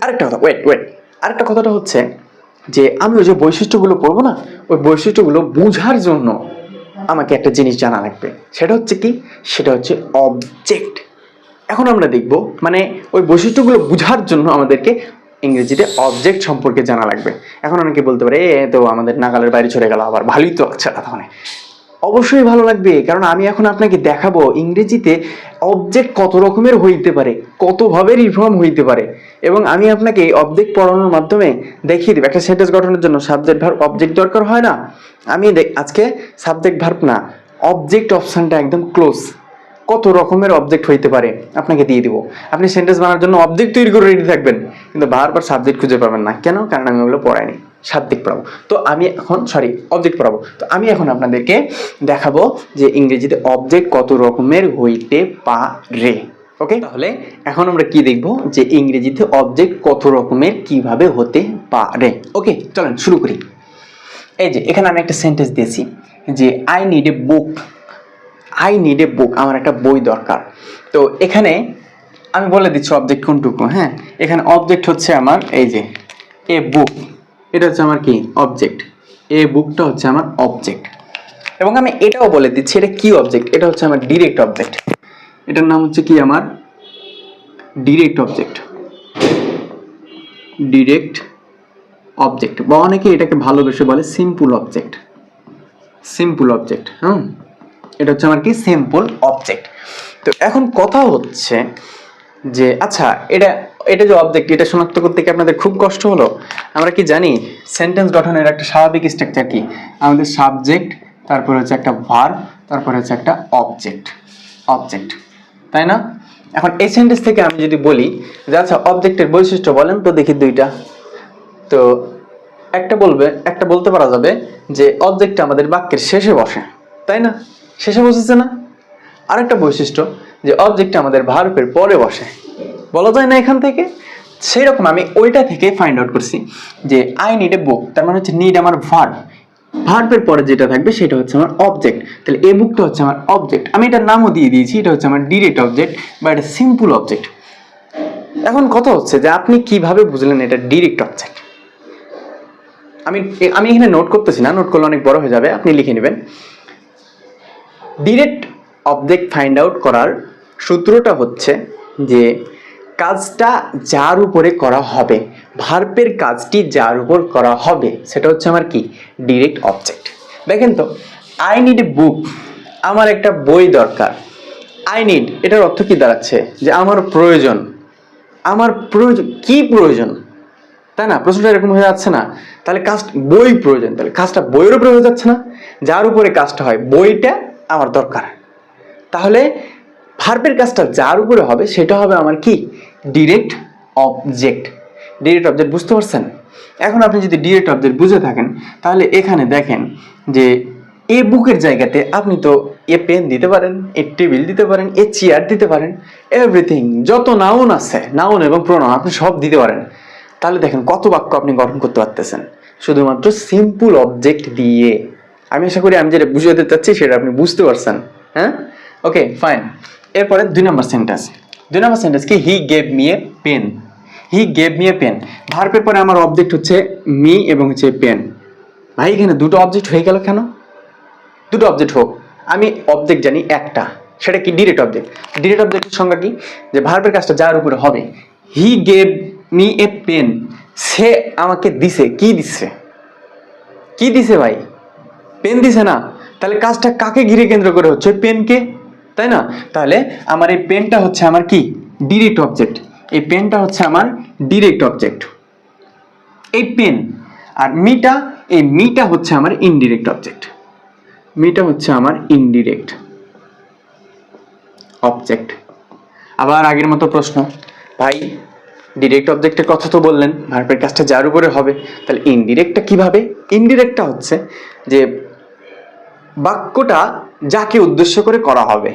আরেকটা কথা wait wait আরেকটা কথাটা হচ্ছে যে আমি ওই যে বৈশিষ্ট্যগুলো পড়ব না, ওই বৈশিষ্ট্যগুলো বোঝার জন্য আমাকে একটা জিনিস জানা লাগবে। সেটা হচ্ছে কি? সেটা হচ্ছে অবজেক্ট এখন আমরা দেখব মানে ওই বৈশিষ্ট্যগুলো বোঝার জন্য আমাদেরকে ইংরেজিতে অবজেক্ট সম্পর্কে জানা লাগবে। এখন অনেকে বলতে পারে, এ, তো আমাদের নাগালের বাইরে চলে গেল আবার, ভালোই তো লাগছে না তাহলে। অবশ্যই ভালো লাগবে, কারণ আমি এখন আপনাকে দেখাবো ইংরেজিতে অবজেক্ট কত রকমের হইতে পারে কতভাবে রিফর্ম হইতে পারে। এবং আমি আপনাকে এই অবজেক্ট পড়ানোর মাধ্যমে দেখিয়ে দিব। একটা সেন্টেন্স গঠনের জন্য সাবজেক্ট ভার্ব অবজেক্ট দরকার হয় না। আমি আজকে সাবজেক্ট ভার্ব না অবজেক্ট অপশানটা একদম ক্লোজ কত রকমের অবজেক্ট হইতে পারে আপনাকে দিয়ে দিব। আপনি সেন্টেন্স বানানোর জন্য অবজেক্ট তৈরি করে রেডি থাকবেন, কিন্তু বারবার সাবজেক্ট খুঁজে পাবেন না। কেন? কারণ আমি ওগুলো পড়াইনি। সাবজেক্ট পড়াবো। তো আমি এখন সরি অবজেক্ট পড়াবো। তো আমি এখন আপনাদেরকে দেখাবো যে ইংরেজিতে অবজেক্ট কত রকমের হইতে পারে। ওকে তাহলে এখন আমরা কি দেখব? যে ইংরেজিতে অবজেক্ট কত রকমের কীভাবে হতে পারে? ওকে চলেন শুরু করি। এই যে, এখানে আমি একটা সেন্টেন্স দিয়েছি যে I need a book I need a book আমার একটা বই দরকার। তো এখানে আমি বলে দিচ্ছি অবজেক্ট কোনটুকু হ্যাঁ? এখানে অবজেক্ট হচ্ছে আমার, এই যে এ বুক এটা হচ্ছে আমার কি? অবজেক্ট এ বুকটা হচ্ছে আমার অবজেক্ট এবং আমি এটাও বলে দিচ্ছি, এটা কি অবজেক্ট এটা হচ্ছে আমার ডিরেক্ট অবজেক্ট এটার নাম হচ্ছে কি আমার? ডিরেক্ট অবজেক্ট ডিরেক্ট অবজেক্ট বা অনেকে এটাকে ভালোবেসে বলে সিম্পল অবজেক্ট সিম্পল অবজেক্ট হুম? এটা হচ্ছে আমার কি? সিম্পল অবজেক্ট তো এখন কথা হচ্ছে যে আচ্ছা এটা এটা যে অবজেক্ট এটা শনাক্ত করতে কি আপনাদের খুব কষ্ট হলো? আমরা কি জানি? সেন্টেন্স গঠনের একটা স্বাভাবিক স্ট্রাকচার কি? আমাদের সাবজেক্ট তারপর হচ্ছে একটা ভার্ব তারপর হচ্ছে একটা অবজেক্ট অবজেক্ট তাই না? এখন এই সেন্টেন্স থেকে আমি যদি বলি যে আচ্ছা অবজেক্টের বৈশিষ্ট্য বলেন তো দেখি দুইটা। তো একটা বলবে, একটা বলতে পারা যাবে যে অবজেক্টটা আমাদের বাক্যের শেষে বসে, তাই না? শেষে বসেছে না? আরেকটা বৈশিষ্ট্য যে অবজেক্টটা আমাদের ভার্বের পরে বসে। বলা যায় না এখান থেকে? সেই রকম আমি ওইটা থেকে ফাইন্ড আউট করছি যে আই নিড এ বুক তার মানে হচ্ছে নিড আমার ভার্ব ভার্বের পরে যেটা থাকবে সেটা হচ্ছে আমার অবজেক্ট তাহলে এই বুকটা হচ্ছে আমার অবজেক্ট আমি এটার নামও দিয়ে দিয়েছি, এটা হচ্ছে আমার ডিরেক্ট অবজেক্ট বা এটা সিম্পল অবজেক্ট এখন কথা হচ্ছে যে আপনি কীভাবে বুঝলেন এটা ডিরেক্ট অবজেক্ট আমি আমি এখানে নোট করতেছি না নোট করলে অনেক বড় হয়ে যাবে, আপনি লিখে নেবেন। ডিরেক্ট অবজেক্ট ফাইন্ড আউট করার সূত্রটা হচ্ছে যে কাজটা যার উপরে করা হবে ভার্বের কাজটি যার উপর করা হবে, সেটা হচ্ছে আমার কি? ডিরেক্ট অবজেক্ট দেখেন তো আই নিড এ বুক আমার একটা বই দরকার। আই নিড এটার অর্থ কি দাঁড়াচ্ছে? যে আমার প্রয়োজন। আমার প্রয়োজন, কি প্রয়োজন? তাই না? প্রশ্নটা এরকম হয়ে যাচ্ছে না। তাহলে কাজ বই প্রয়োজন। তাহলে কাজটা বইয়ের উপরে হয়ে যাচ্ছে না? যার উপরে কাজটা হয়, বইটা আমার দরকার। তাহলে ভার্বের কাজটা যার উপরে হবে, সেটা হবে আমার কি? ডিরেক্ট অবজেক্ট ডিরেক্ট অবজেক্ট বুঝতে পারছেন? এখন আপনি যদি ডিরেক্ট অবজেক্ট বুঝে থাকেন, তাহলে এখানে দেখেন যে এ বুকের জায়গাতে আপনি তো এ পেন দিতে পারেন, এ টেবিল দিতে পারেন, এ চেয়ার দিতে পারেন এভরিথিং যত নাউন আছে নাউন এবং প্রোনাউন আপনি সব দিতে পারেন। তাহলে দেখেন কত বাক্য আপনি গঠন করতে পারতেছেন। শুধুমাত্র সিম্পল অবজেক্ট দিয়ে। আমি আশা করি আমি যেটা বুঝাতে চাচ্ছি, সেটা আপনি বুঝতে পারছেন। হ্যাঁ? ওকে ফাইন এরপরে দুই নম্বর সেন্টেন্স দুই নম্বর সেন্টেন্স কি? He gave me a pen he gave me a pen ভার্বের পরে আমার অবজেক্ট হচ্ছে মি এবং হচ্ছে পেন ভাই, এখানে দুটো অবজেক্ট হয়ে গেল কেন? দুটো অবজেক্ট হোক। আমি অবজেক্ট জানি একটা। সেটা কি? ডিরেক্ট অবজেক্ট ডিরেক্ট অবজেক্টের সংজ্ঞা কি? যে ভার্বের কাজটা যার উপরে হবে। He gave me a pen সে আমাকে দিছে। কি দিচ্ছে কি দিছে ভাই? পেন দিছে না। তাহলে কাজটা কাকে ঘিরে কেন্দ্র করে হচ্ছে পেনকে তাই না? তাহলে আমার এই পেনটা হচ্ছে আমার কি? ডিরেক্ট অবজেক্ট এই পেনটা হচ্ছে আমার ডিরেক্ট অবজেক্ট এই পেন আর মিটা, এই মিটা হচ্ছে আমার ইনডিরেক্ট অবজেক্ট মিটা হচ্ছে আমার ইনডিরেক্ট অবজেক্ট আবার আগের মতো প্রশ্ন। ভাই ডিরেক্ট অবজেক্টের কথা তো বললেন ভার্বের কাজটা যার উপরে হবে, তাহলে ইনডিরেক্টটা কীভাবে? ইনডিরেক্টটা হচ্ছে যে বাক্যটা যাকে উদ্দেশ্য করে করা হবে।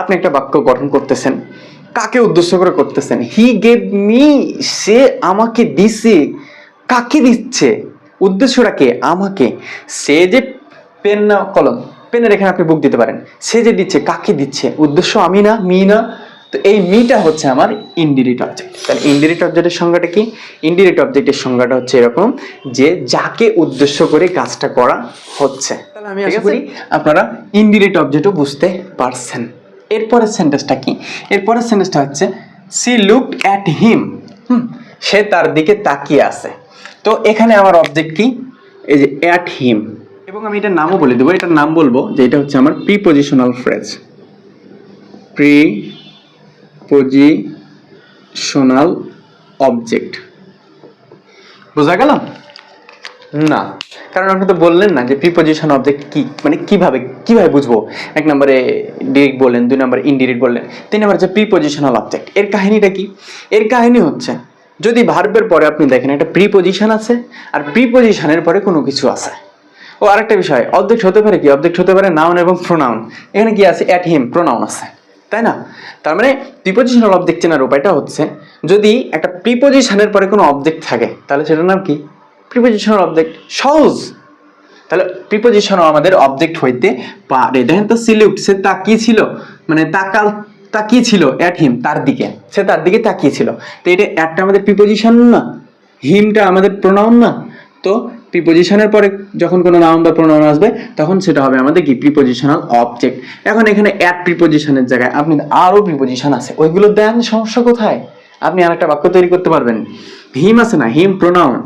আপনি একটা বাক্য গঠন করতেছেন কাকে উদ্দেশ্য করে করতেছেন? হি গেভ মি সে আমাকে দিছে। কাকে দিচ্ছে? উদ্দেশ্যটা কে? আমাকে। সে যে পেন না কলম পেনের এখানে আপনি বুক দিতে পারেন। সে যে দিচ্ছে কাকে দিচ্ছে? উদ্দেশ্য আমি না মি না? তো এই মিটা হচ্ছে আমার ইনডিরেক্ট অবজেক্ট তাহলে ইনডিরেক্ট অবজেক্টের সংজ্ঞাটা কি? ইনডিরেক্ট অবজেক্টের সংজ্ঞাটা হচ্ছে এরকম যে যাকে উদ্দেশ্য করে কাজটা করা হচ্ছে। তাহলে আমি আশা করি আপনারা ইনডিরেক্ট অবজেক্টও বুঝতে পারছেন। এরপরের সেন্টেন্সটা কি? এরপরের সেন্টেন্সটা হচ্ছে সি লুক অ্যাট হিম হুম, সে তার দিকে তাকিয়ে আছে। তো এখানে আমার অবজেক্ট কি? এই যে অ্যাট হিম এবং আমি এটার নামও বলে দেবো, এটার নাম বলব যে এটা হচ্ছে আমার prepositional phrase prepositional object বোঝা গেল? না। কারণ আপনি তো বললেন না যে প্রিপোজিশন অবজেক্ট কি মানে কীভাবে কীভাবে বুঝব? এক নম্বরে ডিরেক্ট বললেন, দুই নম্বরে ইনডিরেক্ট বললেন, তিন নম্বর হচ্ছে প্রিপোজিশনাল অবজেক্ট এর কাহিনীটা কি? এর কাহিনী হচ্ছে, যদি ভার্বের পরে আপনি দেখেন একটা প্রিপোজিশন আছে, আর প্রিপোজিশনের পরে কোনো কিছু আছে। ও আরেকটা বিষয় অবজেক্ট হতে পারে কি? অবজেক্ট হতে পারে নাউন এবং প্রোনাউন এখানে কি আছে? অ্যাট হিম প্রোনাউন আছে। তাই না? তার মানে প্রিপোজিশনাল অবজেক্ট চেনার উপায়টা হচ্ছে, যদি একটা প্রিপোজিশনের পরে কোনো অবজেক্ট থাকে, তাহলে সেটার নাম কি? প্রিপোজিশনাল অবজেক্ট সহজ। তাহলে প্রিপোজিশনও আমাদের অবজেক্ট হইতে পারে। দেখেন তো সিলিউট সে তাকিয়ে ছিল মানে তাকাল তাকিয়ে ছিল অ্যাট হিম তার দিকে। সে তার দিকে তাকিয়ে ছিল তো এটা একটা আমাদের প্রিপোজিশন না হিমটা আমাদের প্রোনাউন না। তো প্রিপোজিশনের পরে যখন কোনো নাউন বা প্রোনাউন আসবে, তখন সেটা হবে আমাদের কি? প্রিপোজিশনাল অবজেক্ট এখন এখানে অ্যাট প্রিপোজিশনের জায়গায় আপনি আরও প্রিপোজিশন আছে। ওইগুলো দেন, সমস্যা কোথায়? আপনি আরেকটা বাক্য তৈরি করতে পারবেন। হিম আছে না? হিম প্রোনাউন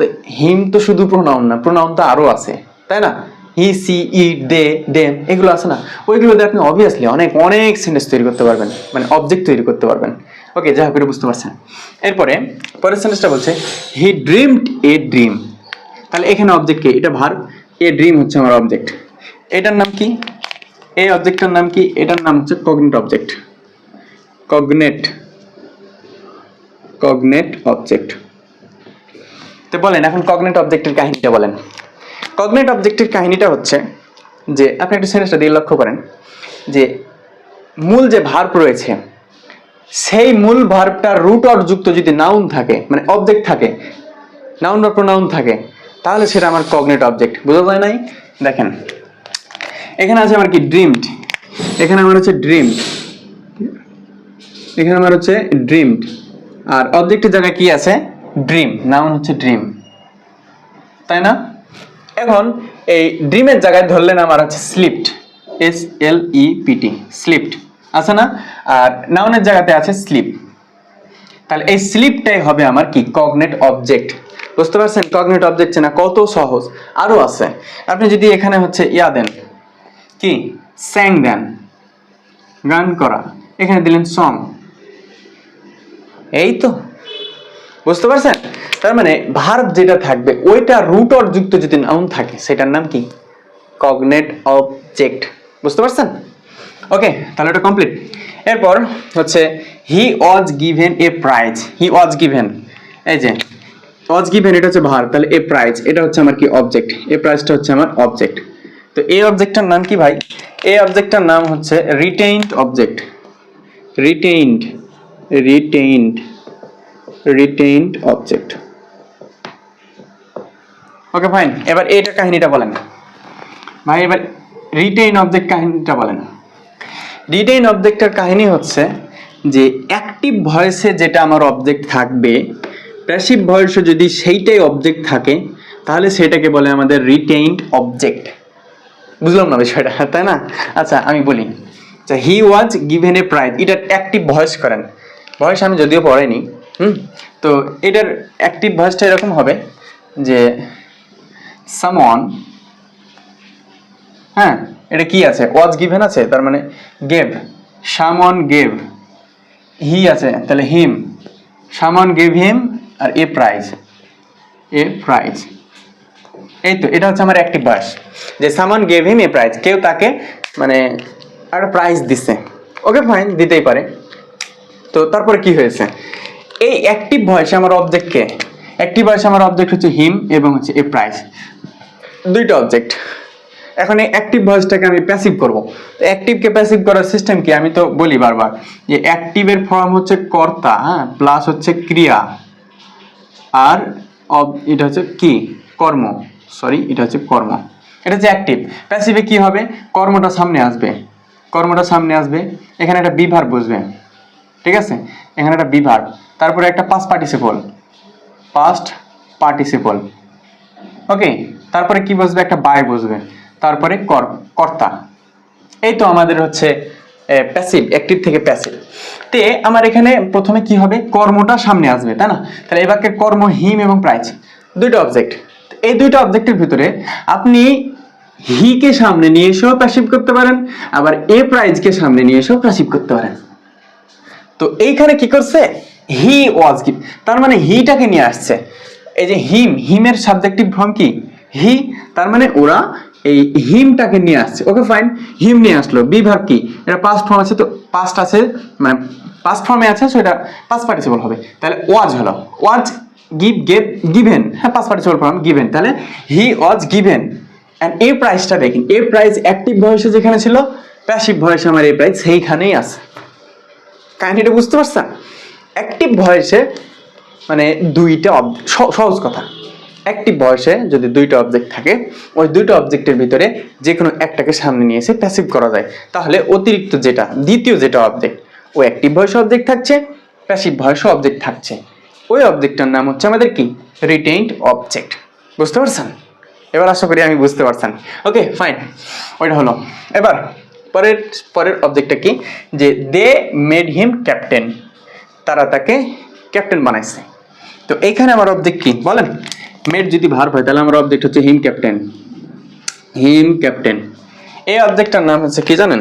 তো হিম তো শুধু প্রোনাউন না প্রোনাউন তো আরও আছে, তাই না? He C E they them এগুলো আছে না? ওইগুলো দিয়ে আপনি অবভিয়াসলি অনেক অনেক সেন্টেন্স তৈরি করতে পারবেন মানে অবজেক্ট তৈরি করতে পারবেন। ওকে যা করে বুঝতে পারছেন। এরপরে, পরের সেন্টেন্সটা বলছে হি ড্রিমড এ ড্রিম তাহলে এখানে অবজেক্ট কি? এটা ভার এ ড্রিম হচ্ছে আমার অবজেক্ট এটার নাম কি? এই অবজেক্টটার নাম কি? এটার নাম হচ্ছে cognate object cognate cognate object তো বলেন, এখন কগনেট অবজেক্টের কাহিনীটা বলেন। কগনেট অবজেক্টের কাহিনীটা হচ্ছে যে, আপনি একটা সেন্টেন্সটা দিয়ে লক্ষ্য করেন, যে মূল যে ভার্ব রয়েছে, সেই মূল ভার্বটার রুট অর যুক্ত যদি নাউন থাকে মানে অবজেক্ট থাকে নাউন বা প্রোনাউন থাকে, তাহলে সেটা আমার কগনেট অবজেক্ট বোঝা যায় নাই? দেখেন, এখানে আছে আমার কি? ড্রিমড এখানে আমার হচ্ছে ড্রিমড এখানে আমার হচ্ছে ড্রিমড আর অবজেক্টের জায়গায় কি আছে? ড্রিম নাউন হচ্ছে ড্রিম তাই না? এখন এই ড্রিমের জায়গায় ধরলেন আমার হচ্ছে slept S L E P T slept আছে না? আর নাউনের জায়গাতে আছে স্লিপ তাহলে এই স্লিপটাই হবে আমার কি? কগনেট অবজেক্ট বুঝতে পারছেন? কগনেট অবজেক্ট চেনা কত সহজ আরও আছে। আপনি যদি এখানে হচ্ছে ইয়া দেন, কি? স্যাং দেন, গান করা, এখানে দিলেন সং এই তো। বুঝতে পারছেন? তার মানে ভার্ব যেটা থাকবে, ওইটা রুট অর যুক্ত যদি নাউন থাকে, সেটার নাম কি? কগনেট অবজেক্ট বুঝতে পারছেন? ওকে তাহলে এটা কমপ্লিট এরপর হচ্ছে he was given a prize he was given এই যে ওয়াজ গিভেন এটা হচ্ছে ভার তাহলে এ প্রাইজ এটা হচ্ছে আমার কি অবজেক্ট এ প্রাইজটা হচ্ছে আমার অবজেক্ট তো এই অবজেক্টটার নাম কি ভাই? এই অবজেক্টটার নাম হচ্ছে retained object retained retained retained object okay fine এবার এইটার কাহিনীটা বলেন। ভাই, এবার রিটেইন অবজেক্ট কাহিনীটা বলেন। রিটেইন অবজেক্টের কাহিনী হচ্ছে যে অ্যাক্টিভ ভয়েসে যেটা আমার অবজেক্ট থাকবে প্যাসিভ ভয়েসে যদি সেইটাই অবজেক্ট থাকে, তাহলে সেটাকে বলে আমাদের রিটেইনড অবজেক্ট বুঝলাম না বিষয়টা, তাই না? আচ্ছা আমি বলি। He was given a prize এটা অ্যাক্টিভ ভয়েস করেন। ভয়েস আমি যদিও পড়াইনি হুম? তো এটার অ্যাক্টিভ ভয়েসটা এরকম হবে যে সামন হ্যাঁ এটা কি আছে? ওয়াজ গিভেন আছে, তার মানে গেভ সামন গেভ হি আছে, তাহলে হিম সামন গেভ হিম আর এ প্রাইজ এ প্রাইজ এই তো, এটা হচ্ছে আমার অ্যাক্টিভ ভয়েস যে সামান গেভ হিম এ প্রাইজ কেউ তাকে মানে একটা প্রাইজ দিছে। ওকে ফাইন দিতেই পারে। তো তারপরে কি হয়েছে? এই অ্যাক্টিভ ভয়েসে আমার অবজেক্টকে অ্যাক্টিভ ভয়েসে আমার অবজেক্ট হচ্ছে হিম এবং হচ্ছে এ প্রাইজ দুইটা অবজেক্ট এখন এই অ্যাক্টিভ ভয়েসটাকে আমি প্যাসিভ করব। তো অ্যাক্টিভকে প্যাসিভ করার সিস্টেম কি? আমি তো বলি বারবার যে অ্যাক্টিভের ফর্ম হচ্ছে কর্তা হ্যাঁ? প্লাস হচ্ছে ক্রিয়া। আর এটা হচ্ছে কি? কর্ম। সরি এটা হচ্ছে কর্ম। এটা হচ্ছে অ্যাক্টিভ প্যাসিভে কি হবে? কর্মটা সামনে আসবে। কর্মটা সামনে আসবে। এখানে একটা বিভার বসবে। ঠিক আছে? এখানে একটা বি ভার্ব তারপরে একটা past participle past participle okay তারপরে কি বসবে? একটা বাই বসবে। তারপরে কর, কর্তা। এই তো আমাদের হচ্ছে প্যাসিভ অ্যাক্টিভ থেকে প্যাসিভ তে আমার এখানে প্রথমে কি হবে? কর্মটা সামনে আসবে, তাই না? তাহলে এবারকে কর্ম হিম এবং প্রাইজ দুইটা অবজেক্ট এই দুইটা অবজেক্টের ভিতরে আপনি হিকে সামনে নিয়ে এসেও প্যাসিভ করতে পারেন, আবার এ প্রাইজকে সামনে নিয়ে এসেও প্যাসিভ করতে পারেন। তো এইখানে কি করছে? হি ওয়াজ গিভ তার মানে হিটাকে নিয়ে আসছে। এই যে হিম হিমের সাবজেক্টিভ ফর্ম কি? হি তার মানে ওরা এই হিমটাকে নিয়ে আসছে। ওকে ফাইন হিম নিয়ে আসলো। বি ভার্ব কি? এটা পাস্ট ফর্ম আছে তো পাস্ট আছে মানে পাস্ট ফর্মে আছে সো এটা পাস্ট পার্টিসিপল হবে। তাহলে ওয়াজ হলো। ওয়াজ গিভ গেভ গিভেন হ্যাঁ পাস্ট পার্টিসিপল ফর্ম গিভেন তাহলে হি ওয়াজ গিভেন অ্যান্ড এই প্রাইসটা দেখেন। এই প্রাইস অ্যাক্টিভ ভয়েসে যেখানে ছিল প্যাসিভ ভয়েসে আমার এই প্রাইস সেইখানেই আছে। কাহিনীটা বুঝতে পারছেন? অ্যাক্টিভ ভয়েসে মানে দুইটা সহজ কথা। অ্যাক্টিভ ভয়েসে যদি দুইটা অবজেক্ট থাকে, ওই দুইটা অবজেক্টের ভিতরে যে কোনো একটাকে সামনে নিয়ে এসে প্যাসিভ করা যায়। তাহলে অতিরিক্ত যেটা, দ্বিতীয় যেটা অবজেক্ট ও অ্যাক্টিভ ভয়েসে অবজেক্ট থাকছে প্যাসিভ ভয়েসে অবজেক্ট থাকছে। ওই অবজেক্টটার নাম হচ্ছে আমাদের কি? রিটেইনড অবজেক্ট বুঝতে পারছেন? এবার আশা করি আমি বুঝতে পারছেন। ওকে ফাইন ওইটা হলো। এবার পরের পরের অবজেক্টটা কি? যে দে মেড হিম ক্যাপ্টেন তারা তাকে ক্যাপ্টেন বানাইছে। তো এইখানে আমার অবজেক্ট কি? বলেন। মেড যদি ভার হয় তাহলে আমার অবজেক্ট হচ্ছে হিম ক্যাপ্টেন হিম ক্যাপ্টেন এই অবজেক্টটার নাম হচ্ছে কি জানেন?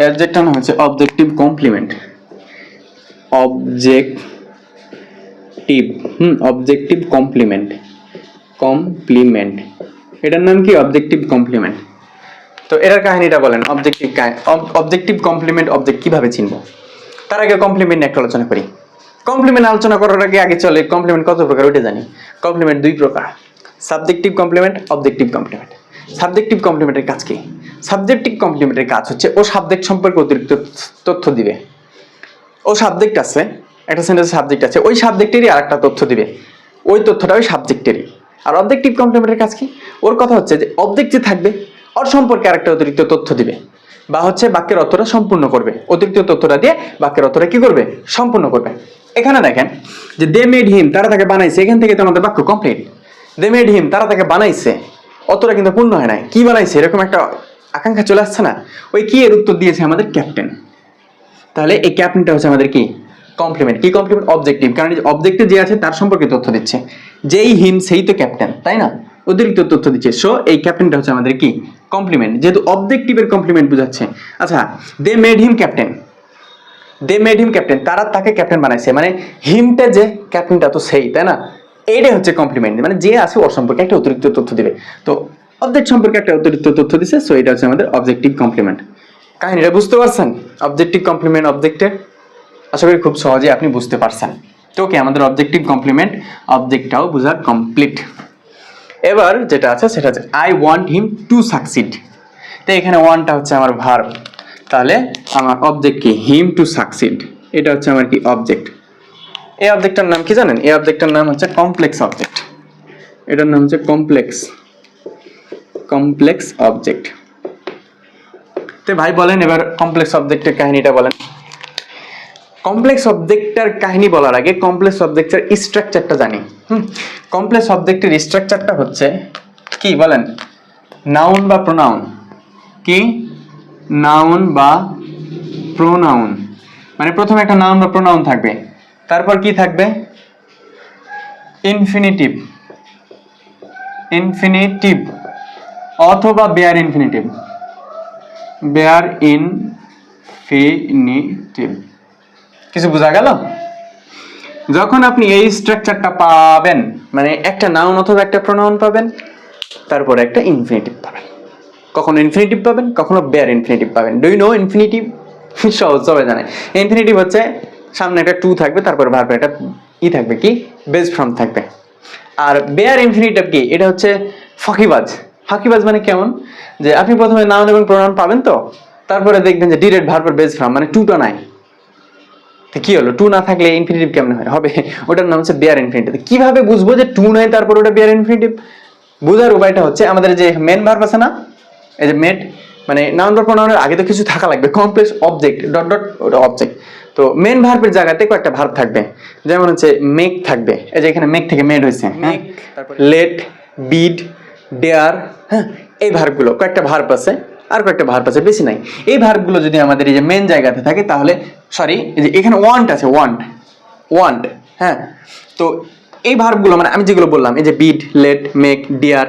এই অবজেক্টটার নাম হচ্ছে অবজেক্টিভ কমপ্লিমেন্ট অবজেক্টিভ হুম অবজেক্টিভ কমপ্লিমেন্ট কমপ্লিমেন্ট এটার নাম কি? অবজেক্টিভ কমপ্লিমেন্ট তো এটার কাহিনীটা বলেন অবজেক্টিভ অবজেক্টিভ কমপ্লিমেন্ট অবজেক্ট কীভাবে চিনব? তার আগে কমপ্লিমেন্ট একটা আলোচনা করি। কমপ্লিমেন্ট আলোচনা করার আগে আগে চলে কমপ্লিমেন্ট কত প্রকার ওইটা জানি। কমপ্লিমেন্ট দুই প্রকার। Subjective complement objective complement subjective কমপ্লিমেন্টের কাজ কি? সাবজেক্টিভ কমপ্লিমেন্টের কাজ হচ্ছে, ও সাবজেক্ট সম্পর্কে অতিরিক্ত তথ্য দিবে। ও সাবজেক্ট আছে, একটা সেন্টেন্সে সাবজেক্ট আছে, ওই সাবজেক্টেরই আর একটা তথ্য দিবে। ওই তথ্যটা ওই সাবজেক্টেরই আর অবজেক্টিভ কমপ্লিমেন্টের কাজ কি? ওর কথা হচ্ছে যে অবজেক্ট যে থাকবে ওর সম্পর্কে আরেকটা অতিরিক্ত তথ্য দিবে। বা হচ্ছে বাক্যের অর্থটা সম্পূর্ণ করবে। অতিরিক্ত তথ্যটা দিয়ে বাক্যের অর্থটা কি করবে? সম্পূর্ণ করবে। এখানে দেখেন যে দে মেড হিম তারা তাকে বানাইছে। এখান থেকে তো আমাদের বাক্য কমপ্লিট দে মেড হিম তারা তাকে বানাইছে। অতটা কিন্তু পূর্ণ হয় নাই। কি বানাইছে? এরকম একটা আকাঙ্ক্ষা চলে আসছে না? ওই কি এর উত্তর দিয়েছে আমাদের? ক্যাপ্টেন তাহলে এই ক্যাপ্টেনটা হচ্ছে আমাদের কি? কমপ্লিমেন্ট কি কমপ্লিমেন্ট অবজেক্টিভ কারণ এই অবজেক্টে যে আছে, তার সম্পর্কে তথ্য দিচ্ছে। যেই হিম সেই তো ক্যাপ্টেন তাই না? অতিরিক্ত তথ্য দিচ্ছে। সো এই ক্যাপ্টেনটা হচ্ছে আমাদের কি? কমপ্লিমেন্ট যেহেতু অবজেক্টিভের কমপ্লিমেন্ট বোঝাচ্ছে। আচ্ছা they made him captain they made him captain তারা তাকে ক্যাপ্টেন বানাইছে। মানে হিমটা যে ক্যাপ্টেনটা তো সেই, তাই না? এইটাই হচ্ছে কমপ্লিমেন্ট মানে যে আছে ওর সম্পর্কে একটা অতিরিক্ত তথ্য দিবে। তো অবজেক্ট সম্পর্কে একটা অতিরিক্ত তথ্য দিছে। সো এটা হচ্ছে আমাদের অবজেক্টিভ কমপ্লিমেন্ট কাহিনীটা বুঝতে পারছেন? অবজেক্টিভ কমপ্লিমেন্ট অবজেক্টের আশা করি খুব সহজে আপনি বুঝতে পারছেন। তো ওকে আমাদের অবজেক্টিভ কমপ্লিমেন্ট অবজেক্টটাও বোঝা কমপ্লিট এবার যেটা আছে সেটা হচ্ছে I want him to succeed তো এখানে ওয়ানটা হচ্ছে আমার ভার্ব তাহলে আমার অবজেক্ট কি? হিম টু সাকসিড এটা হচ্ছে আমার কি? অবজেক্ট এই অবজেক্টটার নাম কি জানেন? এই অবজেক্টটার নাম হচ্ছে কমপ্লেক্স অবজেক্ট এটার নাম হচ্ছে কমপ্লেক্স কমপ্লেক্স অবজেক্ট তো ভাই বলেন এবার কমপ্লেক্স অবজেক্টের কাহিনীটা বলেন। কমপ্লেক্স অবজেক্টটার কাহিনী বলার আগে কমপ্লেক্স অবজেক্টের স্ট্রাকচারটা জানি। হুম কমপ্লেক্স অবজেক্টের স্ট্রাকচারটা হচ্ছে কি বলেন? নাউন বা প্রোনাউন কি? নাউন বা প্রোনাউন মানে প্রথমে একটা নাউন বা প্রোনাউন থাকবে। তারপর কি থাকবে? ইনফিনিটিভ ইনফিনিটিভ অথবা বেয়ার ইনফিনিটিভ বেয়ার ইনফিনিটিভ কিছু বোঝা গেল? যখন আপনি এই স্ট্রাকচারটা পাবেন মানে একটা নাউন অথবা একটা প্রোনাউন পাবেন, তারপরে একটা ইনফিনিটিভ পাবেন। কখনো ইনফিনিটিভ পাবেন, কখনো বেয়ার ইনফিনিটিভ পাবেন। ডু ইউ নো ইনফিনিটিভ সহজ, সবাই জানে। ইনফিনিটিভ হচ্ছে, সামনে একটা টু থাকবে, তারপরে ভার্বে একটা ই থাকবে কি? বেস ফর্ম থাকবে। আর বেয়ার ইনফিনিটিভ কি? এটা হচ্ছে ফাঁকিবাজ। ফাঁকিবাজ মানে কেমন? যে আপনি প্রথমে নাউন এবং প্রোনাউন পাবেন তো, তারপরে দেখবেন যে ডিরেক্ট ভার্বের বেস ফর্ম মানে টুটা নাই। কি হলো? টু না থাকলে ইনফিনিটিভ কেমন হয়? হবে। ওটার নাম হচ্ছে বেয়ার ইনফিনিটিভ কীভাবে বুঝব যে টু নয় তারপর ওটা বেয়ার ইনফিনিটিভ বোঝার উপায়টা হচ্ছে আমাদের যে মেন ভার্ব আছে না এই যে মেট মানে নাউন বা প্রোনাউনের আগে তো কিছু থাকা লাগবে। কমপ্লেক্স অবজেক্ট ডট ডট ওটা অবজেক্ট তো মেন ভার্বের জায়গাতে কয়েকটা ভার্ব থাকবে। যেমন হচ্ছে মেক থাকবে। এই যে এখানে মেক থেকে মেড হয়েছে লেট বিড ডেয়ার হ্যাঁ? এই ভার্বগুলো কয়েকটা ভার্ব আছে আর কয়েকটা ভার্ব আছে বেশি নাই। এই ভার্বগুলো যদি আমাদের এই যে মেন জায়গাতে থাকে তাহলে সরি এখানে ওয়ান্ট আছে ওয়ান্ট ওয়ান্ট হ্যাঁ? তো এই ভার্বগুলো মানে আমি যেগুলো বললাম, এই যে bid let make dear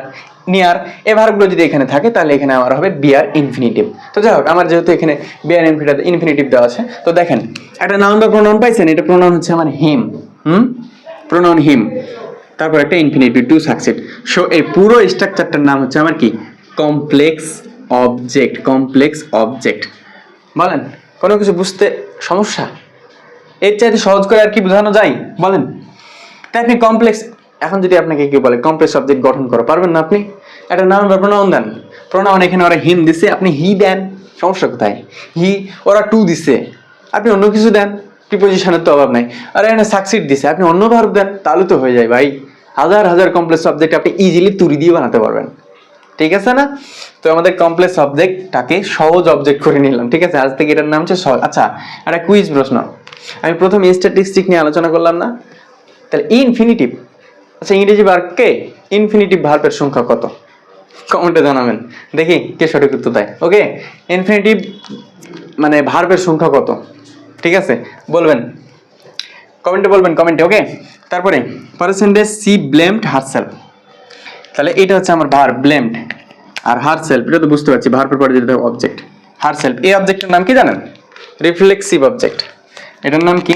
near এই ভার্বগুলো যদি এখানে থাকে, তাহলে এখানে আমার হবে বিয়ার ইনফিনিটিভ তো যাই হোক, আমার যেহেতু এখানে বিয়ার ইনফিনিটিভ ইনফিনিটিভ দেওয়া আছে, তো দেখেন, একটা নাউন বা প্রোনাউন পাইছেন, এটা প্রোনাউন হচ্ছে আমার হিম হুম? প্রোনাউন হিম তারপর একটা ইনফিনিটিভ টু সাকসেড সো এই পুরো স্ট্রাকচারটার নাম হচ্ছে আমার কি? কমপ্লেক্স অবজেক্ট কমপ্লেক্স অবজেক্ট বলেন কোনো কিছু বুঝতে সমস্যা? এর চাইতে সহজ করে আর কি বোঝানো যায়? বলেন। তাই আপনি কমপ্লেক্স এখন যদি আপনাকে কেউ বলে কমপ্লেক্স সাবজেক্ট গঠন করো, পারবেন না আপনি? একটা নাউন বা প্রোনাউন দেন। প্রণাম এখানে ওরা হিম দিছে, আপনি হি দেন। সমস্যা কোথায়? হি ওরা টু দিছে। আপনি অন্য কিছু দেন প্রিপোজিশনের তো অভাব নাই। আর এখানে সাকসিড দিছে, আপনি অন্য ভার্ব দেন, তাহলে তো হয়ে যায় ভাই। হাজার হাজার কমপ্লেক্স অবজেক্ট আপনি ইজিলি তুরি দিয়ে বানাতে পারবেন। ঠিক আছে না? তো আমাদের কমপ্লেক্স অবজেক্টটাকে সহজ অবজেক্ট করে নিলাম, ঠিক আছে? আজ থেকে এটার নাম হচ্ছে সহজ। আচ্ছা একটা কুইজ প্রশ্ন। আমি প্রথম স্ট্যাটিস্টিক নিয়ে আলোচনা করলাম না? তাহলে ইনফিনিটিভ আচ্ছা ইংরেজি বাক্যে ইনফিনিটিভ ভার্বের সংখ্যা কত? কমেন্টে জানাবেন। দেখি কে সঠিক উত্তর দেয়। ওকে ইনফিনিটিভ মানে ভার্বের সংখ্যা কত? ঠিক আছে? বলবেন। কমেন্টে বলবেন কমেন্টে ওকে তারপরে পার্সেন্টেজ সি ব্লেমড হারসেলফ তাহলে এটা হচ্ছে আমার ভার ব্লেমড আর হার সেলফ এটা তো বুঝতে পারছি ভার্বের পরে যেটা অবজেক্ট হার সেলফ এই অবজেক্টের নাম কি জানেন? রিফ্লেক্সিভ অবজেক্ট এটার নাম কি?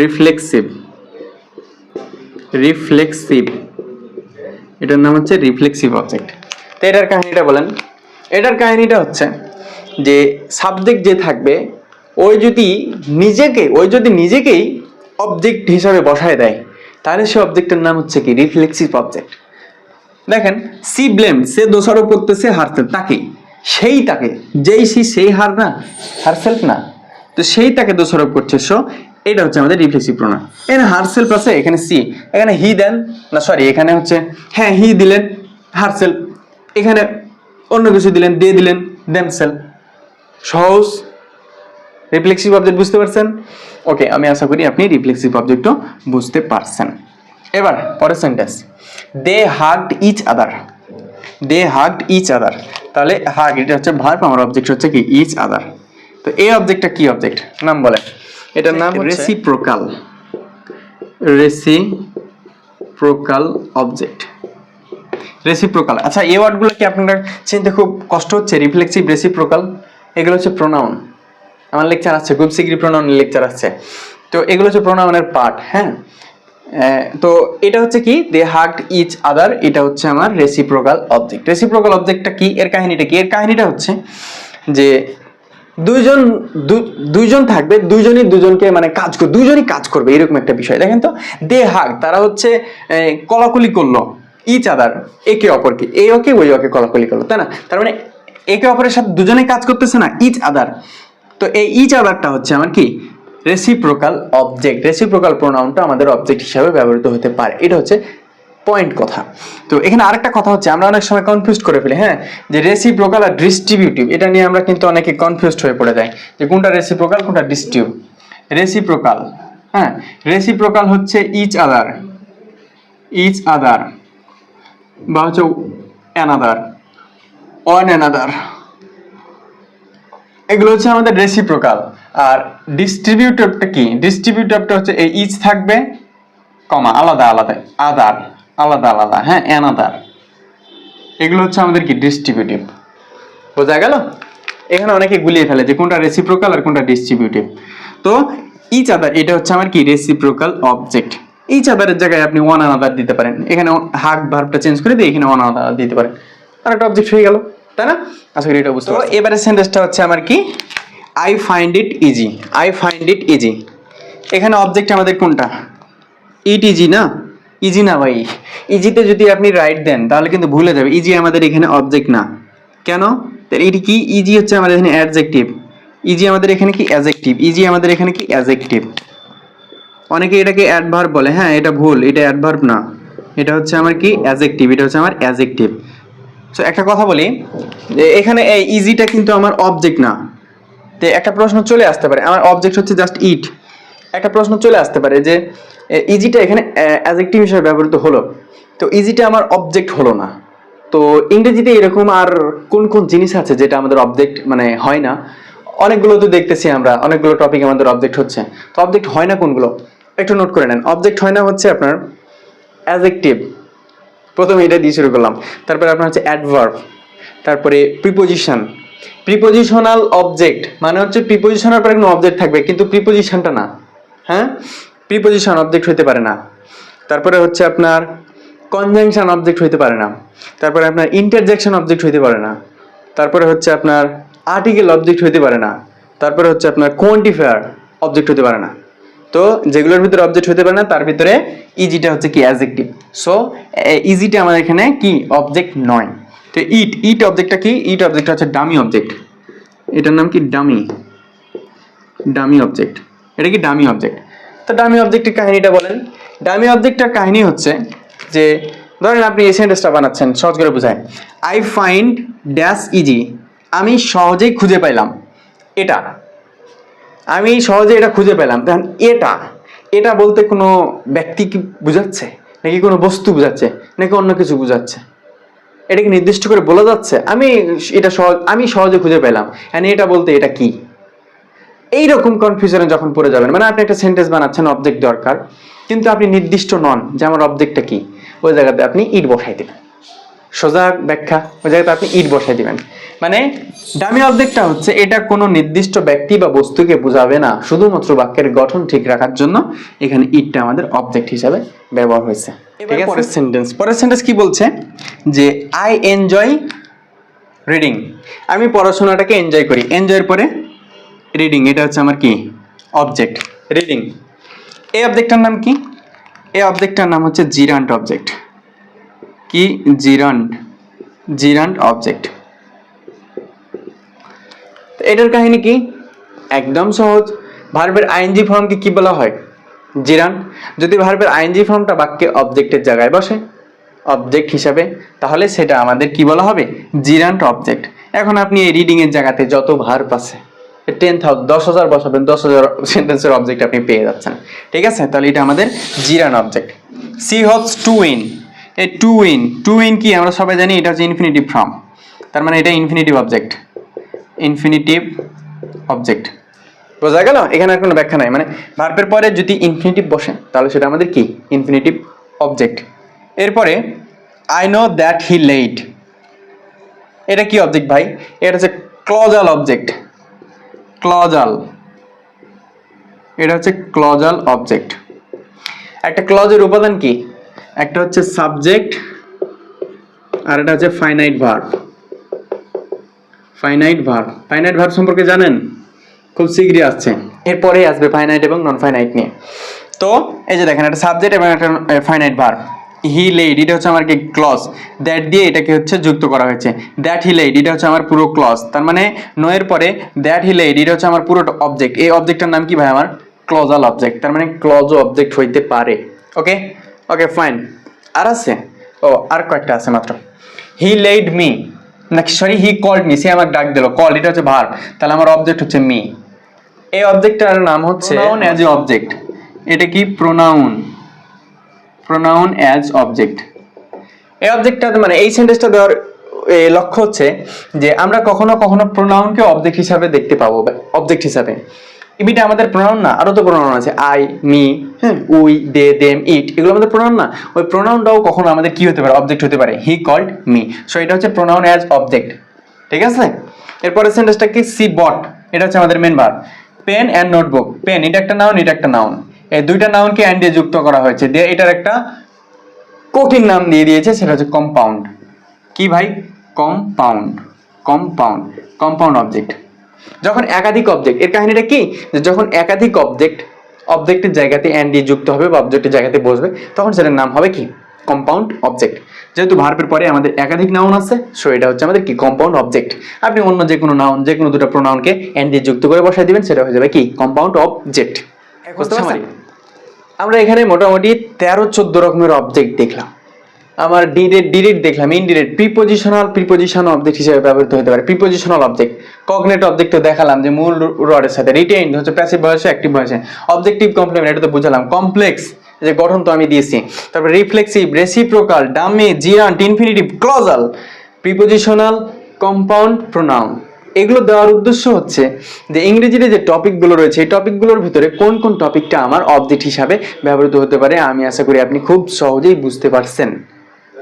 রিফ্লেক্সিভ রিফ্লেক্সিভ এটার নাম হচ্ছে রিফ্লেক্সিভ অবজেক্ট তো এটার কাহিনীটা বলেন। এটার কাহিনীটা হচ্ছে যে সাবজেক্ট যে থাকবে, ওই যদি নিজেকে, ওই যদি নিজেকেই অবজেক্ট হিসাবে বসায় দেয়, তাহলে সে অবজেক্টের নাম হচ্ছে কি? রিফ্লেক্সিভ অবজেক্ট দেখেন, সি ব্লেম, সে দোষারোপ করতেছে হারসেলফ তাকে। সেই তাকে, যেই সি, সেই হার না হারসেলফ না। তো সেই তাকে দোষারোপ করছে, সো এটা হচ্ছে আমাদের রিফ্লেক্সিভ প্রোনাউন এখানে হারসেলফ আছে, এখানে সি। এখানে হি দেন, না সরি এখানে হচ্ছে হ্যাঁ হি দিলেন হারসেলফ এখানে অন্য কিছু দিলেন, দে দিলেন দেমসেলফ সহজ। রিফ্লেক্সিভ অবজেক্ট বুঝতে পারছেন? ওকে আমি আশা করি আপনি রিফ্লেক্সিভ অবজেক্টও বুঝতে পারছেন। এবার, পরের sentence they hugged each other they hugged each other তাহলে হাগ এটা হচ্ছে ভার্ব আমার অবজেক্ট হচ্ছে কি? ইচ আদার তো এই অবজেক্টটা কি অবজেক্ট নাম বলে এটার নাম রেসিপ্রোকাল রেসিপ্রোকাল অবজেক্ট রেসিপ্রোকাল আচ্ছা এই ওয়ার্ডগুলো কি আপনার চিনতে খুব কষ্ট হচ্ছে? রিফ্লেক্সিভ রেসিপ্রোকাল এগুলো হচ্ছে প্রোনাউন আমার লেকচার আছে খুব শীঘ্রই প্রোনাউনের লেকচার আছে। তো এগুলো হচ্ছে প্রোনাউনের পার্ট হ্যাঁ? তো এটা হচ্ছে কি? দে হাগড ইচ আদার এটা হচ্ছে আমার রেসিপ্রোকাল অবজেক্ট রেসিপ্রোকাল অবজেক্টটা কি? এর কাহিনীটা কি? এর কাহিনীটা হচ্ছে যে দুইজন দুইজন থাকবে, দুইজনই দুজনকে মানে কাজ করবে দুইজনই কাজ করবে, এরকম একটা বিষয়। দেখেন তো দে হাগ তারা হচ্ছে কলাকলি করল ইচ আদার একে অপরকে, এই ওকে, ওই ওকে কলাকলি করল, তাই না? তার মানে একে অপরের সাথে দুজনে কাজ করতেছে না ইচ আদার তো এই ইচ আদারটা হচ্ছে আমার কি? রেসিপ্রোকাল অবজেক্ট রেসিপ্রোকাল প্রোনাউনটা আমাদের অবজেক্ট হিসাবে ব্যবহৃত হতে পারে। এটা হচ্ছে পয়েন্ট কথা। তো এখানে আরেকটা কথা হচ্ছে, আমরা অনেক সময় কনফিউজ করে ফেলি হ্যাঁ? যে রেসিপ্রোকাল আর ডিস্ট্রিবিউটিভ এটা নিয়ে আমরা কিন্তু অনেকে কনফিউজড হয়ে পড়ে যাই। যে কোনটা রেসিপ্রোকাল কোনটা ডিস্ট্রিবিউ রেসিপ্রোকাল হ্যাঁ? রেসিপ্রোকাল হচ্ছে ইচ আদার ইচ আদার বা হচ্ছে অ্যানাদার অন অ্যানাদার এগুলো হচ্ছে আমাদের রেসিপ্রোকাল আর ডিস্ট্রিবিউটিভটা কি? ডিস্ট্রিবিউটিভটা হচ্ছে এই ইচ থাকবে, কমা, আলাদা আলাদা আদার আলাদা আলাদা হ্যাঁ অ্যানাদার এগুলো হচ্ছে আমাদের কি? ডিস্ট্রিবিউটিভ বোঝা গেল? এখানে অনেকে গুলিয়ে ফেলে যে কোনটা রেসিপ্রোকাল আর কোনটা ডিস্ট্রিবিউটিভ তো ইচ আদার এটা হচ্ছে আমার কি? রেসিপ্রোকাল অবজেক্ট ইচ আদারের জায়গায় আপনি ওয়ান আনাদার দিতে পারেন। এখানে হাক ভার্বটা চেঞ্জ করে দিয়ে এখানে ওয়ান আনাদার দিতে পারেন। আর একটা অবজেক্ট হয়ে গেল। তাই না? আশা করি এটা বুঝতে তো এবারে সেন্টেন্সটা হচ্ছে আমার কি? I find it easy I find it easy এখানে অবজেক্ট আমাদের কোনটা? ইট ইজি না? ইজি না ভাই। ইজিতে যদি আপনি রাইট দেন তাহলে কিন্তু ভুলে যাবে। ইজি আমাদের এখানে অবজেক্ট না। কেন? এটি কি? ইজি হচ্ছে আমাদের এখানে অ্যাডজেক্টিভ ইজি আমাদের এখানে কি? অ্যাজেক্টিভ ইজি আমাদের এখানে কি? অ্যাজেক্টিভ অনেকে এটাকে অ্যাডভার্ব বলে। হ্যাঁ এটা ভুল। এটা অ্যাডভার্ব না। এটা হচ্ছে আমার কি? অ্যাজেক্টিভ এটা হচ্ছে আমার অ্যাজেক্টিভ সো একটা কথা বলি, যে এখানে এই ইজিটা কিন্তু আমার অবজেক্ট না। তো একটা প্রশ্ন চলে আসতে পারে, আমার অবজেক্ট হচ্ছে জাস্ট ইট একটা প্রশ্ন চলে আসতে পারে যে ইজিটা এখানে অ্যাজেক্টিভ হিসেবে ব্যবহৃত হলো। তো ইজিটা আমার অবজেক্ট হলো না। তো ইংরেজিতে এরকম আর কোন কোন জিনিস আছে যেটা আমাদের অবজেক্ট মানে হয় না? অনেকগুলো তো দেখতেছি আমরা, অনেকগুলো টপিক আমাদের অবজেক্ট হচ্ছে। তো অবজেক্ট হয় না কোনগুলো? একটু নোট করে নেন। অবজেক্ট হয় না হচ্ছে আপনার অ্যাজেক্টিভ প্রথমে এটা দিয়ে শুরু করলাম। তারপরে আপনার হচ্ছে অ্যাডভার্ব তারপরে প্রিপোজিশন প্রিপোজিশনাল অবজেক্ট মানে হচ্ছে প্রিপোজিশনের পরে কোনো অবজেক্ট থাকবে, কিন্তু প্রিপোজিশনটা না। হ্যাঁ? প্রিপোজিশন অবজেক্ট হইতে পারে না। তারপরে হচ্ছে আপনার কনজাংশন অবজেক্ট হইতে পারে না। তারপরে আপনার ইন্টারজেকশন অবজেক্ট হইতে পারে না। তারপরে হচ্ছে আপনার আর্টিকেল অবজেক্ট হইতে পারে না। তারপরে হচ্ছে আপনার কোয়ান্টিফায়ার অবজেক্ট হতে পারে না। তো যেগুলোর ভিতরে অবজেক্ট হতে পারে না, তার ভিতরে ইজিটা হচ্ছে কি? অ্যাজেক্টিভ সো ইজিটা আমাদের এখানে কি? অবজেক্ট নয়। তো ইট ইট অবজেক্টটা কি? ইট অবজেক্টটা হচ্ছে ডামি অবজেক্ট এটার নাম কি? ডামি ডামি অবজেক্ট এটা কি ডামি অবজেক্ট তো ডামি অবজেক্টের কাহিনীটা বলেন। ডামি অবজেক্টটার কাহিনী হচ্ছে যে, ধরেন আপনি এই সেন্টেন্সটা বানাচ্ছেন, সহজ করে বোঝায়। আই ফাইন্ড ড্যাশ ইজি আমি সহজেই খুঁজে পাইলাম। এটা। আমি সহজে এটা খুঁজে পেলাম। তখন এটা এটা বলতে কোনো ব্যক্তি কি বোঝাচ্ছে? নাকি কোনো বস্তু বোঝাচ্ছে? নাকি অন্য কিছু বোঝাচ্ছে? এটাকে নির্দিষ্ট করে বলা যাচ্ছে? আমি এটা সহজ, আমি সহজে খুঁজে পেলাম। হ্যাঁ এটা বলতে এটা কি? এইরকম কনফিউশনে যখন পড়ে যাবেন মানে আপনি একটা সেন্টেন্স বানাচ্ছেন অবজেক্ট দরকার, কিন্তু আপনি নির্দিষ্ট নন যে আমার অবজেক্টটা কি। ওই জায়গাতে আপনি ইট বসাই দেবেন। সোজা ব্যাখ্যা ওই জায়গাতে আপনি ইট বসাই দিবেন। মানে ডামি অবজেক্টটা হচ্ছে এটা কোনো নির্দিষ্ট ব্যক্তি বা বস্তুকে বোঝাবে না শুধুমাত্র বাক্যের গঠন ঠিক রাখার জন্য এখানে ইটটা আমাদের অবজেক্ট হিসাবে ব্যবহার হয়েছে। ঠিক আছে? পরের সেন্টেন্স পরের সেন্টেন্স কি বলছে? যে আই এনজয় রিডিং আমি পড়াশোনাটাকে এনজয় করি। এনজয়ের পরে রিডিং এটা হচ্ছে আমার কি? অবজেক্ট রিডিং এই অবজেক্টটার নাম কি? এই অবজেক্টটার নাম হচ্ছে জিরান্ট অবজেক্ট কি? জিরান্ট। জিরান্ট অবজেক্ট এটার কাহিনী কি? একদম সহজ। ভার্বের আইএনজি ফর্মকে কি বলা হয়? জিরান যদি ভার্বের আইএনজি ফর্মটা বাক্যে অবজেক্টের জায়গায় বসে অবজেক্ট হিসাবে, তাহলে সেটা আমাদের কি বলা হবে? জিরান্ট অবজেক্ট এখন আপনি এই রিডিং এর জায়গাতে যত ভার্ব আছে টেন থাউজেন্ড দশ হাজার বসাবেন, দশ হাজার সেন্টেন্সের অবজেক্ট আপনি পেয়ে যাচ্ছেন। ঠিক আছে? তাহলে এটা আমাদের gerund object she hopes to win এই টু ইন টু ইন কি? আমরা সবাই জানি এটা হচ্ছে ইনফিনিটিভ ফর্ম তার মানে এটা ইনফিনিটিভ অবজেক্ট ইনফিনিটিভ অবজেক্ট বোঝা গেল? এখানে আর কোনো ব্যাখ্যা নাই। মানে ভার্বের পরে যদি ইনফিনিটিভ বসে, তাহলে সেটা আমাদের কি? ইনফিনিটিভ অবজেক্ট এরপরে I know that he let এটা কি অবজেক্ট ভাই? এটা হচ্ছে ক্লজাল অবজেক্ট ক্লজাল এটা হচ্ছে ক্লজাল অবজেক্ট একটা ক্লজের উপাদান কি? একটা হচ্ছে সাবজেক্ট আর এটা হচ্ছে finite verb. Finite verb. Finite verb সম্পর্কে জানেন? খুব শীঘ্রই আসছে। এরপরে আসবে ফাইনাইট এবং নন ফাইনাইট নিয়ে। তো এই যে দেখেন, একটা সাবজেক্ট এবং একটা ফাইনাইট ভার্ব। হি লেড এটা হচ্ছে আমার কি ক্লজ? দ্যাট দিয়ে এটাকে হচ্ছে যুক্ত করা হয়েছে। দ্যাট হি লেড এটা হচ্ছে আমার পুরো ক্লজ। তার মানে নোয়ের পরে দ্যাট হি লেড এটা হচ্ছে আমার পুরো অবজেক্ট এই অবজেক্টটার নাম কি ভাই আমার? ক্লজাল অবজেক্ট তার মানে ক্লজ অবজেক্ট হইতে পারে। ওকে ওকে ফাইন আর আছে? ও আর কয়েকটা আছে মাত্র। হি লেড মি নাকি সরি হি কল্ড মি সে আমাকে ডাক দিল। কল এটা হচ্ছে ভার্ব তাহলে আমার অবজেক্ট হচ্ছে মি এই অবজেক্টটার নাম হচ্ছে প্রোনাউন অ্যাজ এ অবজেক্ট এটা কি? প্রোনাউন প্রোনাউন অ্যাজ অবজেক্ট এই অবজেক্টটা মানে এই সেন্টেন্সটা দেওয়ার লক্ষ্য হচ্ছে যে আমরা কখনো কখনো প্রোনাউনকে অবজেক্ট হিসাবে দেখতে পাবো অবজেক্ট হিসাবে। ইমিটা আমাদের প্রোনাউন না আরও তো প্রোনাউন আছে আই মি হ্যাঁ উই দে দেম ইট এগুলো আমাদের প্রোনাউন না। ওই প্রোনাউনটাও কখনো আমাদের কি হতে পারে অবজেক্ট হতে পারে হি কল্ড মি সো এটা হচ্ছে প্রোনাউন অ্যাজ অবজেক্ট ঠিক আছে? এরপরে সেন্টেন্সটা কি? সি বট এটা হচ্ছে আমাদের main verb pen and notebook pen এটা একটা নাউন এটা একটা নাউন এই দুইটা নাউনকে অ্যান্ড দিয়ে যুক্ত করা হয়েছে। দিয়ে এটার একটা কঠিন নাম দিয়ে দিয়েছে সেটা হচ্ছে কম্পাউন্ড কি ভাই? কম্পাউন্ড কম্পাউন্ড কম্পাউন্ড অবজেক্ট যখন একাধিক অবজেক্ট এর কাহিনীটা কি? যখন একাধিক অবজেক্ট অবজেক্টের জায়গাতে অ্যান্ড যুক্ত হবে বা অবজেক্টের জায়গাতে বসবে তখন সেটার নাম হবে কি? কম্পাউন্ড অবজেক্ট যেহেতু ভার্বের পরে আমাদের একাধিক নাউন আছে সো এটা হচ্ছে আমাদের কি? কম্পাউন্ড অবজেক্ট আপনি অন্য যে কোনো নাউন যে কোনো দুটো প্রোনাউনকে অ্যান্ড যুক্ত করে বসাই দিবেন সেটা হয়ে যাবে কি? কম্পাউন্ড অবজেক্ট আমরা এখানে মোটামুটি তেরো চোদ্দ রকমের অবজেক্ট দেখলাম। আমার ডিরেক্ট ডিরেক্ট দেখলাম ইনডিরেক্ট প্রিপোজিশনাল প্রিপোজিশন অবজেক্ট হিসেবে ব্যবহৃত হতে পারে প্রিপোজিশনাল অবজেক্ট কগনেট অবজেক্ট তো দেখালাম যে মূল রডের সাথে রিটেইন হচ্ছে প্যাসিভ ভয়েসে অ্যাক্টিভ ভয়েসে অবজেক্টিভ কমপ্লিমেন্ট এটা তো বুঝালাম কমপ্লেক্স যে গঠন তো আমি দিয়েছি, তারপর reflexive reciprocal dummy gerund infinitive clausal prepositional compound pronoun এগুলো দেওয়ার উদ্দেশ্য হচ্ছে যে ইংরেজিতে যে টপিকগুলো রয়েছে, এই টপিকগুলোর ভিতরে কোন কোন টপিকটা আমার অবজেক্ট হিসাবে ব্যবহৃত হতে পারে, আমি আশা করি আপনি খুব সহজেই বুঝতে পারছেন।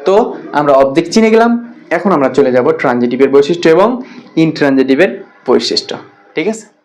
তো আমরা অবজেক্ট চিনে গেলাম। এখন আমরা চলে যাব ট্রানজিটিভের বৈশিষ্ট্য এবং ইনট্রানজিটিভের বৈশিষ্ট্য। ঠিক আছে?